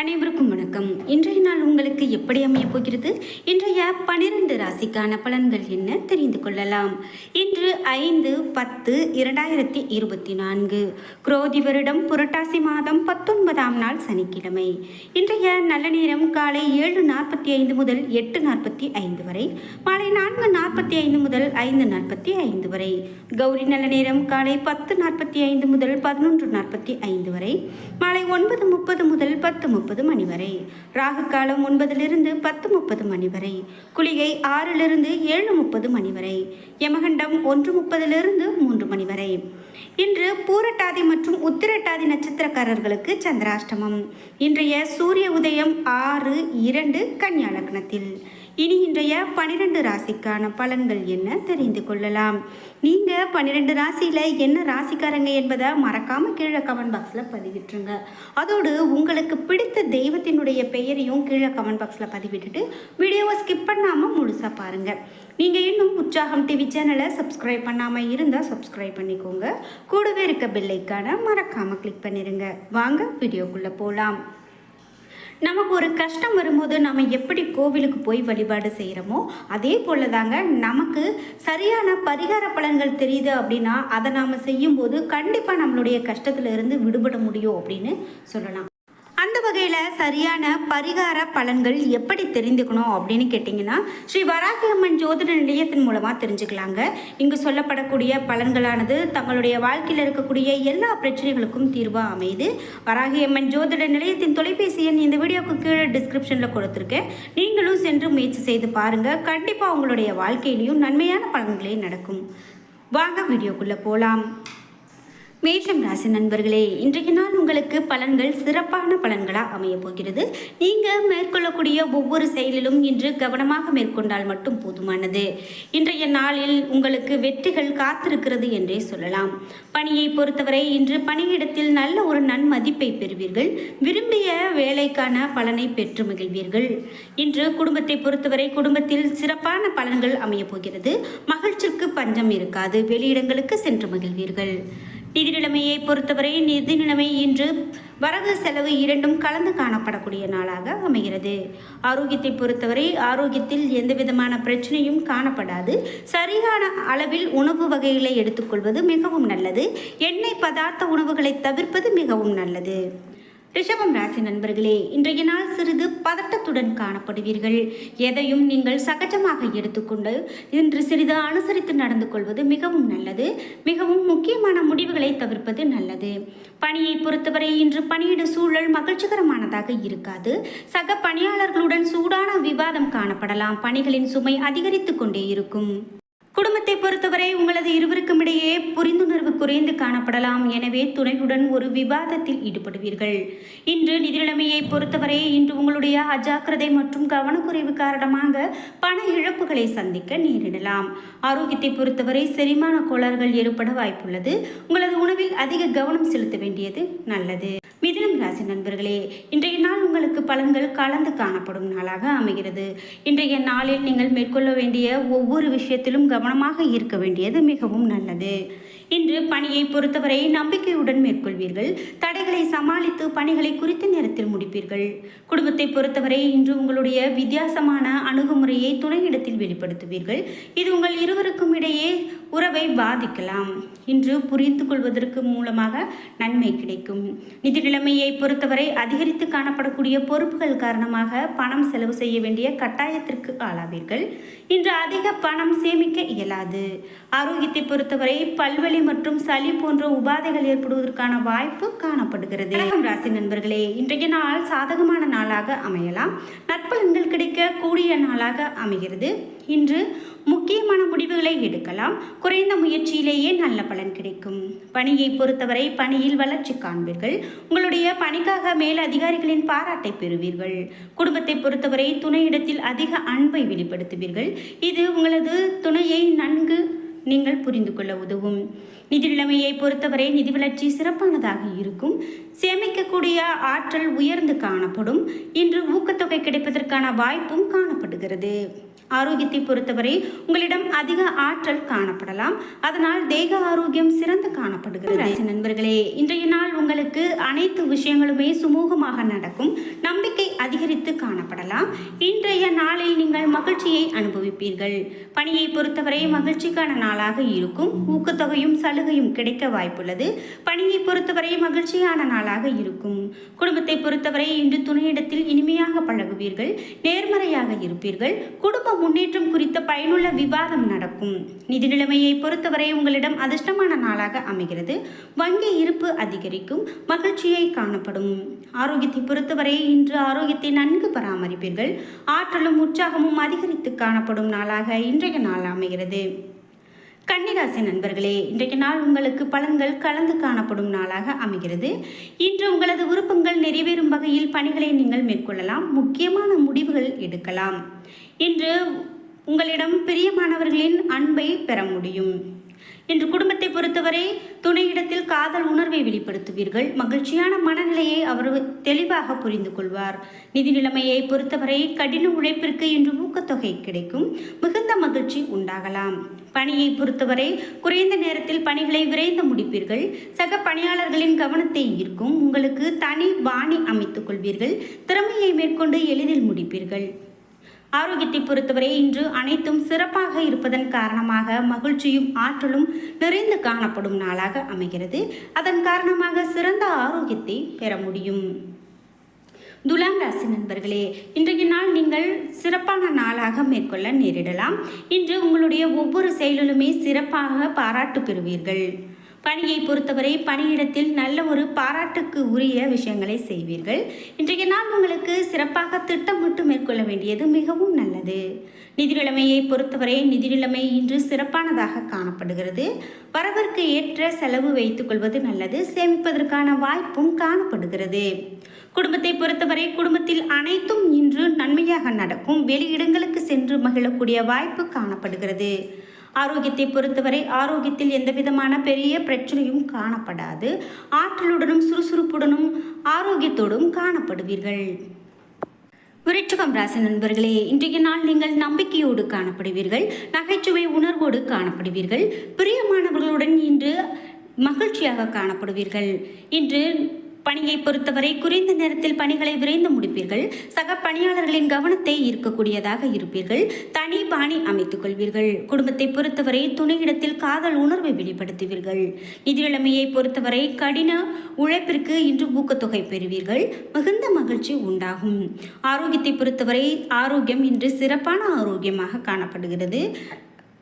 அனைவருக்கும் வணக்கம். இன்றைய நாள் உங்களுக்கு எப்படி அமையப் போகிறது? இன்றைய பனிரெண்டு ராசிக்கான பலன்கள் என்ன தெரிந்து கொள்ளலாம். இன்று ஐந்து பத்து இரண்டாயிரத்தி இருபத்தி நான்கு. குரோதி வருடம் புரட்டாசி மாதம் பத்தொன்பதாம் நாள் சனிக்கிழமை. இன்றைய நல்ல நேரம் காலை ஏழு நாற்பத்தி ஐந்து முதல் எட்டு நாற்பத்தி ஐந்து வரை மாலை நான்கு நாற்பத்தி ஐந்து முதல் ஐந்து நாற்பத்தி ஐந்து வரை கௌரி நல்ல நேரம் காலை பத்து நாற்பத்தி ஐந்து முதல் பதினொன்று நாற்பத்தி ஐந்து வரை மாலை ஒன்பது முப்பது முதல் பத்து முப்பது முப்பது மணி வரை. ராகு காலம் ஒன்பதிலிருந்து பத்து முப்பது மணி வரை. குளிகை ஆறிலிருந்து ஏழு முப்பது மணி வரை. யமகண்டம் ஒன்று முப்பதிலிருந்து மூன்று மணி வரை. இன்று பூரட்டாதி மற்றும் உத்திரட்டாதி நட்சத்திரக்காரர்களுக்கு சந்திராஷ்டமம். இன்றைய சூரிய உதயம் ஆறு இரண்டு கன்னியா லக்னத்தில். இனி இன்றைய பனிரெண்டு ராசிக்கான பலன்கள் என்ன தெரிந்து கொள்ளலாம். நீங்கள் பன்னிரெண்டு ராசியில் என்ன ராசிக்காரங்க என்பதை மறக்காமல் கீழே கமெண்ட் பாக்ஸில் பதிவிட்டுருங்க. அதோடு உங்களுக்கு பிடித்த தெய்வத்தினுடைய பெயரையும் கீழே கமெண்ட் பாக்ஸில் பதிவிட்டுட்டு வீடியோவை ஸ்கிப் பண்ணாமல் முழுசாக பாருங்கள் நீங்கள் இன்னும் உற்சாகம் டிவி சேனலை சப்ஸ்கிரைப் பண்ணாமல் இருந்தால் சப்ஸ்கிரைப் பண்ணிக்கோங்க. கூடவே இருக்க பெல்லைக்கான மறக்காமல் கிளிக் பண்ணிடுங்க வாங்க வீடியோக்குள்ளே போகலாம் நமக்கு ஒரு கஷ்டம் வரும்போது நம்ம எப்படி கோவிலுக்கு போய் வழிபாடு செய்கிறோமோ அதே போல தாங்க நமக்கு சரியான பரிகார பலன்கள் தெரியுது அப்படின்னா அதை நாம் செய்யும்போது கண்டிப்பாக நம்மளுடைய கஷ்டத்தில் இருந்து விடுபட முடியும் அப்படின்னு சொல்லலாம். வாழ்க்கையில் சரியான பரிகார பலன்கள் எப்படி தெரிந்துக்கணும் அப்படின்னு கேட்டிங்கன்னா ஸ்ரீ வராகி அம்மன் ஜோதிட நிலையத்தின் மூலமாக தெரிஞ்சுக்கலாங்க. இங்கு சொல்லப்படக்கூடிய பலன்களானது தங்களுடைய வாழ்க்கையில் இருக்கக்கூடிய எல்லா பிரச்சனைகளுக்கும் தீர்வாக அமையுது. வராகி அம்மன் ஜோதிட நிலையத்தின் தொலைபேசி எண் இந்த வீடியோக்கு கீழே டிஸ்கிரிப்ஷனில் கொடுத்துருக்கேன். நீங்களும் சென்று முயற்சி செய்து பாருங்கள் கண்டிப்பாக உங்களுடைய வாழ்க்கையிலையும் நன்மையான பலன்களே நடக்கும். வாங்க வீடியோக்குள்ளே போகலாம் மேஷம் ராசி நண்பர்களே இன்றைய நாள் உங்களுக்கு பலன்கள் சிறப்பான பலன்களாக அமைய போகிறது. நீங்கள் மேற்கொள்ளக்கூடிய ஒவ்வொரு செயலிலும் இன்று கவனமாக மேற்கொண்டால் மட்டும் போதுமானது. இன்றைய நாளில் உங்களுக்கு வெற்றிகள் காத்திருக்கிறது என்றே சொல்லலாம். பணியை பொறுத்தவரை இன்று பணியிடத்தில் நல்ல ஒரு நன்மதிப்பை பெறுவீர்கள். விரும்பிய வேலைக்கான பலனை பெற்று மகிழ்வீர்கள். இன்று குடும்பத்தை பொறுத்தவரை குடும்பத்தில் சிறப்பான பலன்கள் அமைய போகிறது. மகிழ்ச்சிக்கு பஞ்சம் இருக்காது. வெளியிடங்களுக்கு சென்று மகிழ்வீர்கள். நிதி நிலைமையை பொறுத்தவரை நிதி நிலைமை இன்று வரவு செலவு இரண்டும் கலந்து காணப்படக்கூடிய நாளாக அமைகிறது. ஆரோக்கியத்தை பொறுத்தவரை ஆரோக்கியத்தில் எந்த விதமான பிரச்சனையும் காணப்படாது. சரியான அளவில் உணவு வகைகளை எடுத்துக்கொள்வது மிகவும் நல்லது. எண்ணெய் பதார்த்த உணவுகளை தவிர்ப்பது மிகவும் நல்லது. ரிஷபம் ராசி நண்பர்களே இன்றைய நாள் சிறிது பதட்டத்துடன் காணப்படுவீர்கள். எதையும் நீங்கள் சகஜமாக எடுத்துக்கொண்டு இன்று சிறிது அனுசரித்து நடந்து கொள்வது மிகவும் நல்லது. மிகவும் முக்கியமான முடிவுகளை தவிர்ப்பது நல்லது. பணியை பொறுத்தவரை இன்று பணியிட சூழல் மகிழ்ச்சிகரமானதாக இருக்காது. சக பணியாளர்களுடன் சூடான விவாதம் காணப்படலாம். பணிகளின் சுமை அதிகரித்து கொண்டே இருக்கும். குடும்பத்தை பொறுத்தவரை உங்களது இருவருக்கும் இடையே புரிந்துணர்வு குறைந்து காணப்படலாம். எனவே துணையுடன் ஒரு விவாதத்தில் ஈடுபடுவீர்கள். இன்று நிதிநிலைமையை பொறுத்தவரை இன்று உங்களுடைய அஜாக்கிரதை மற்றும் கவனக்குறைவு காரணமாக பண இழப்புகளை சந்திக்க நேரிடலாம். ஆரோக்கியத்தை பொறுத்தவரை செரிமான கோளாறுகள் ஏற்பட வாய்ப்புள்ளது. உங்களது உணவில் அதிக கவனம் செலுத்த வேண்டியது நல்லது. மிதினம் ராசி நண்பர்களே இன்றைய நாள் உங்களுக்கு பலன்கள் கலந்து காணப்படும் நாளாக அமைகிறது. இன்றைய நாளில் நீங்கள் மேற்கொள்ள வேண்டிய ஒவ்வொரு விஷயத்திலும் கவனமாக இருக்க வேண்டியது மிகவும் நல்லது. இன்று பணியை பொறுத்தவரை நம்பிக்கையுடன் மேற்கொள்வீர்கள். தடைகளை சமாளித்து பணிகளை குறித்த நேரத்தில் முடிப்பீர்கள். குடும்பத்தை பொறுத்தவரை இன்று உங்களுடைய வித்தியாசமான அணுகுமுறையை துணையிடத்தில் வெளிப்படுத்துவீர்கள். இது உங்கள் இருவருக்கும் இடையே உறவை பாதிக்கலாம். இன்று புரிந்து கொள்வதற்கு மூலமாக நன்மை கிடைக்கும். நிதி நிலைமையை பொறுத்தவரை அதிகரித்து காணப்படக்கூடிய பொறுப்புகள் காரணமாக பணம் செலவு செய்ய வேண்டிய கட்டாயத்திற்கு ஆளாவீர்கள். இன்று அதிக பணம் சேமிக்க இயலாது. ஆரோக்கியத்தை பொறுத்தவரை பல்வழி மற்றும் சளி போன்ற உபாதைகள் ஏற்படுவதற்கான வாய்ப்பு காணப்படுகிறது. ராசி நண்பர்களே இன்றைய நாள் சாதகமான நாளாக அமையலாம். நற்பலன்கள் கிடைக்க கூடிய நாளாக அமைகிறது. இன்று முக்கியமான முடிவுகளை எடுக்கலாம். குறைந்த முயற்சியிலேயே நல்ல பலன் கிடைக்கும். பணியை பொறுத்தவரை பணியில் வளர்ச்சி காண்பீர்கள். உங்களுடைய பணிக்காக மேல் அதிகாரிகளின் பாராட்டை பெறுவீர்கள். குடும்பத்தை பொறுத்தவரை துணையிடத்தில் அதிக அன்பை வெளிப்படுத்துவீர்கள். இது உங்களது துணையை நன்கு நீங்கள் புரிந்து கொள்ள உதவும். நிதி நிலைமையை பொறுத்தவரை நிதி வளர்ச்சி சிறப்பானதாக இருக்கும். சேமிக்கக்கூடிய ஆற்றல் உயர்ந்து காணப்படும். இன்று ஊக்கத்தொகை கிடைப்பதற்கான வாய்ப்பும் காணப்படுகிறது. ஆரோக்கியத்தை பொறுத்தவரை உங்களிடம் அதிக ஆற்றல் காணப்படலாம். அதனால் தேக ஆரோக்கியம் சிறந்து காணப்படுகிறது. நண்பர்களே இன்றைய நாள் உங்களுக்கு அனைத்து விஷயங்களுமே சுமூகமாக நடக்கும். நம்பிக்கை அதிகரித்து காணப்படலாம். இன்றைய நாளில் நீங்கள் மகிழ்ச்சியை அனுபவிப்பீர்கள். பணியை பொறுத்தவரை மகிழ்ச்சிக்கான நாளாக இருக்கும். ஊக்கத்தொகையும் சலுகையும் கிடைக்க வாய்ப்புள்ளது. பணியை பொறுத்தவரை மகிழ்ச்சியான நாளாக இருக்கும். குடும்பத்தை பொறுத்தவரை இன்று துணையிடத்தில் இனிமையாக பழகுவீர்கள். நேர்மறையாக இருப்பீர்கள். குடும்ப முன்னேற்றம் குறித்த பயனுள்ள விவாதம் நடக்கும். நிதி நிலைமையை பொறுத்தவரை உங்களிடம் அதிர்ஷ்டமான நாளாக அமைகிறது. வங்கி இருப்பு அதிகரிக்கும். மகிழ்ச்சியை காணப்படும். ஆரோக்கியத்தை பொறுத்தவரை இன்று ஆரோக்கியத்தை நன்கு பராமரிப்பீர்கள். ஆற்றலும் உற்சாகமும் அதிகரித்து காணப்படும் நாளாக இன்றைய நாள் அமைகிறது. கன்னிராசி நண்பர்களே இன்றைக்கு நாள் உங்களுக்கு பலன்கள் கலந்து காணப்படும் நாளாக அமைகிறது. இன்று உங்களது விருப்பங்கள் நிறைவேறும் வகையில் பணிகளை நீங்கள் மேற்கொள்ளலாம். முக்கியமான முடிவுகள் எடுக்கலாம். இன்று உங்களிடம் பிரியமானவர்களின் அன்பை பெற முடியும். இன்று குடும்பத்தை பொறுத்தவரை துணையிடத்தில் காதல் உணர்வை வெளிப்படுத்துவீர்கள். மகிழ்ச்சியான மனநிலையை அவர் தெளிவாக புரிந்து கொள்வார். நிதி நிலைமையை பொறுத்தவரை கடின உழைப்பிற்கு இன்று ஊக்கத்தொகை கிடைக்கும். மிகுந்த மகிழ்ச்சி உண்டாகலாம். பணியை பொறுத்தவரை குறைந்த நேரத்தில் பணிகளை விரைந்து முடிப்பீர்கள். சக பணியாளர்களின் கவனத்தை ஈர்க்கும். உங்களுக்கு தனி பாணி அமைத்துக் கொள்வீர்கள். திறமையை மேற்கொண்டு எளிதில் முடிப்பீர்கள். ஆரோக்கியத்தை பொறுத்தவரை இன்று அனைத்தும் சிறப்பாக இருப்பதன் காரணமாக மகிழ்ச்சியும் ஆற்றலும் நிறைந்து காணப்படும் நாளாக அமைகிறது. அதன் காரணமாக சிறந்த ஆரோக்கியத்தை பெற முடியும். துலாம் ராசி நண்பர்களே இன்றைய நாள் நீங்கள் சிறப்பான நாளாக மேற்கொள்ள நேரிடலாம். இன்று உங்களுடைய ஒவ்வொரு செயலிலுமே சிறப்பாக பாராட்டு பெறுவீர்கள். பணியை பொறுத்தவரை பணியிடத்தில் நல்ல ஒரு பாராட்டுக்கு உரிய விஷயங்களை செய்வீர்கள். இன்றைய நாள் உங்களுக்கு சிறப்பாக திட்டமிட்டு மேற்கொள்ள வேண்டியது மிகவும் நல்லது. நிதி நிலைமையை பொறுத்தவரை நிதி நிலைமை இன்று சிறப்பானதாக காணப்படுகிறது. வரவிற்கு ஏற்ற செலவு வைத்துக் கொள்வது நல்லது. சேமிப்பதற்கான வாய்ப்பும் காணப்படுகிறது. குடும்பத்தை பொறுத்தவரை குடும்பத்தில் அனைத்தும் இன்று நன்மையாக நடக்கும். வெளியிடங்களுக்கு சென்று மகிழக்கூடிய வாய்ப்பு காணப்படுகிறது. ஆரோக்கியத்தை பொறுத்தவரை ஆரோக்கியத்தில் எந்த விதமான பெரிய பிரச்சனையும் காணப்படாது. ஆற்றலுடனும் சுறுசுறுப்புடனும் ஆரோக்கியத்தோடும் காணப்படுவீர்கள். விருட்சகம் ராசி நண்பர்களே இன்றைய நாள் நீங்கள் நம்பிக்கையோடு காணப்படுவீர்கள் நகைச்சுவை உணர்வோடு காணப்படுவீர்கள் பிரியமானவர்களுடன் இன்று மகிழ்ச்சியாக காணப்படுவீர்கள். இன்று பணியை பொறுத்தவரை குறைந்த நேரத்தில் பணிகளை விரைந்து முடிப்பீர்கள். சக பணியாளர்களின் கவனத்தை ஈர்க்கக்கூடியதாக இருப்பீர்கள். தனி பாணி அமைத்துக் கொள்வீர்கள். குடும்பத்தை பொறுத்தவரை துணையிடத்தில் காதல் உணர்வை வெளிப்படுத்துவீர்கள். நிதி பொறுத்தவரை கடின உழைப்பிற்கு இன்று ஊக்கத்தொகை பெறுவீர்கள். மிகுந்த மகிழ்ச்சி உண்டாகும். ஆரோக்கியத்தை பொறுத்தவரை ஆரோக்கியம் இன்று சிறப்பான ஆரோக்கியமாக காணப்படுகிறது.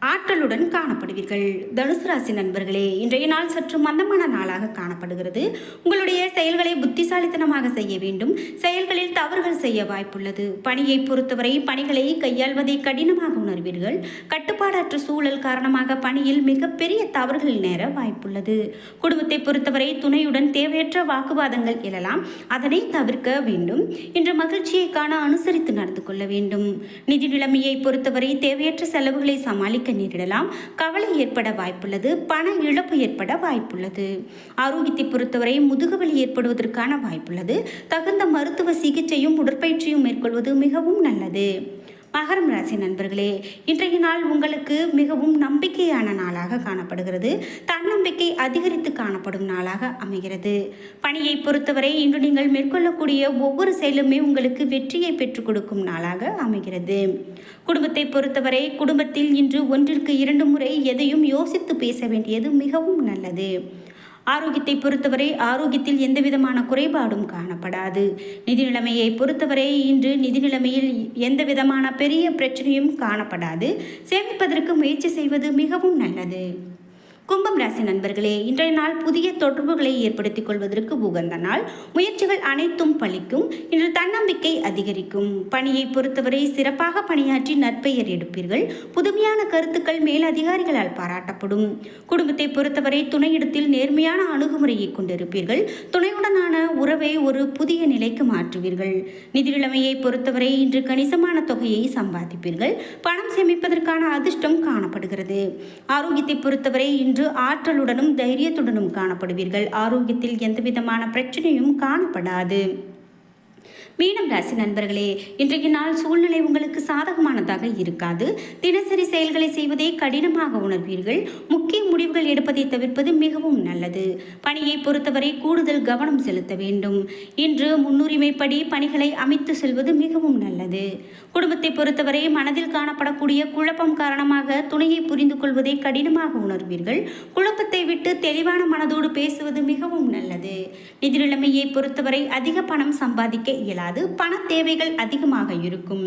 ஆற்றலுடன் காணப்படுவீர்கள். தனுசு ராசி நண்பர்களே இன்றைய நாள் சற்று மந்தமான நாளாக காணப்படுகிறது. உங்களுடைய செயல்களை புத்திசாலித்தனமாக செய்ய வேண்டும். செயல்களில் தவறுகள் செய்ய வாய்ப்புள்ளது. பணியை பொறுத்தவரை பணிகளை கையாள்வதை கடினமாக உணர்வீர்கள். கட்டுப்பாடற்ற சூழல் காரணமாக பணியில் மிகப்பெரிய தவறுகள் நேர வாய்ப்புள்ளது. குடும்பத்தை பொறுத்தவரை துணையுடன் தேவையற்ற வாக்குவாதங்கள் எழலாம். அதனை தவிர்க்க வேண்டும். இன்று மகிழ்ச்சியை காண அனுசரித்து நடந்து கொள்ள வேண்டும். நிதி நிலைமையை பொறுத்தவரை தேவையற்ற செலவுகளை சமாளிக்க நேரிடலாம். கவலை ஏற்பட வாய்ப்புள்ளது. பண இழப்பு ஏற்பட வாய்ப்புள்ளது. ஆரோக்கியத்தை பொறுத்தவரை முதுகுவலி ஏற்படுவதற்கான வாய்ப்புள்ளது. தகுந்த மருத்துவ சிகிச்சையும் உடற்பயிற்சியும் மேற்கொள்வது மிகவும் நல்லது. மகரம் ராசி நண்பர்களே இன்றைய நாள் உங்களுக்கு மிகவும் நம்பிக்கையான நாளாக காணப்படுகிறது. தன்னம்பிக்கை அதிகரித்து காணப்படும் நாளாக அமைகிறது. பணியை பொறுத்தவரை இன்று நீங்கள் மேற்கொள்ளக்கூடிய ஒவ்வொரு செயலுமே உங்களுக்கு வெற்றியை பெற்றுக் கொடுக்கும் நாளாக அமைகிறது. குடும்பத்தை பொறுத்தவரை குடும்பத்தில் இன்று ஒன்றிற்கு இரண்டு முறை எதையும் யோசித்து பேச வேண்டியது மிகவும் நல்லது. ஆரோக்கியத்தை பொறுத்தவரை ஆரோக்கியத்தில் எந்த விதமான குறைபாடும் காணப்படாது. நிதி நிலைமையை பொறுத்தவரை இன்று நிதி நிலைமையில் எந்த விதமான பெரிய பிரச்சனையும் காணப்படாது. சேமிப்பதற்கு முயற்சி செய்வது மிகவும் நல்லது. கும்பம் ராசி நண்பர்களே இன்றைய நாள் புதிய தொடர்புகளை ஏற்படுத்திக் கொள்வதற்கு உகந்த நாள். முயற்சிகள் அனைத்தும் பலிக்கும் இன்று தன்னம்பிக்கை அதிகரிக்கும். பணியை பொறுத்தவரை சிறப்பாக பணியாற்றி நற்பெயர் எடுப்பீர்கள். புதுமையான கருத்துக்கள் மேலதிகாரிகளால் பாராட்டப்படும். குடும்பத்தை பொறுத்தவரை துணையிடத்தில் நேர்மையான அணுகுமுறையை கொண்டிருப்பீர்கள். துணையுடனான உறவை ஒரு புதிய நிலைக்கு மாற்றுவீர்கள். நிதிநிலைமையை பொறுத்தவரை இன்று கணிசமான தொகையை சம்பாதிப்பீர்கள். பணம் சேமிப்பதற்கான அதிர்ஷ்டம் காணப்படுகிறது. ஆரோக்கியத்தை பொறுத்தவரை இன்று ஆற்றலுடனும் தைரியத்துடனும் காணப்படுவீர்கள். ஆரோக்கியத்தில் எந்தவிதமான பிரச்சனையும் காணப்படாது. மீனம் ராசி நண்பர்களே இன்றைய நாள் சூழ்நிலை உங்களுக்கு சாதகமானதாக இருக்காது. தினசரி செயல்களை செய்வதே கடினமாக உணர்வீர்கள். முக்கிய முடிவுகள் எடுப்பதை தவிர்ப்பது மிகவும் நல்லது. பணியை பொறுத்தவரை கூடுதல் கவனம் செலுத்த வேண்டும். இன்று முன்னுரிமைப்படி பணிகளை அமைத்து செல்வது மிகவும் நல்லது. குடும்பத்தை பொறுத்தவரை மனதில் காணப்படக்கூடிய குழப்பம் காரணமாக துணையை புரிந்து கொள்வதை கடினமாக உணர்வீர்கள். குழப்பத்தை விட்டு தெளிவான மனதோடு பேசுவது மிகவும் நல்லது. நிதி நிலைமையை பொறுத்தவரை அதிக பணம் சம்பாதிக்க இயலாது. பண தேவைகள் அதிகமாக இருக்கும்.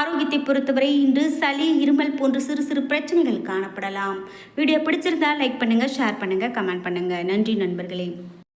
ஆரோக்கியத்தை பொறுத்தவரை இன்று சளி இருமல் போன்ற சிறு சிறு பிரச்சனைகள் காணப்படலாம். வீடியோ பிடிச்சிருந்தா லைக் பண்ணுங்கள் ஷேர் பண்ணுங்கள் கமெண்ட் பண்ணுங்கள் நன்றி நண்பர்களே.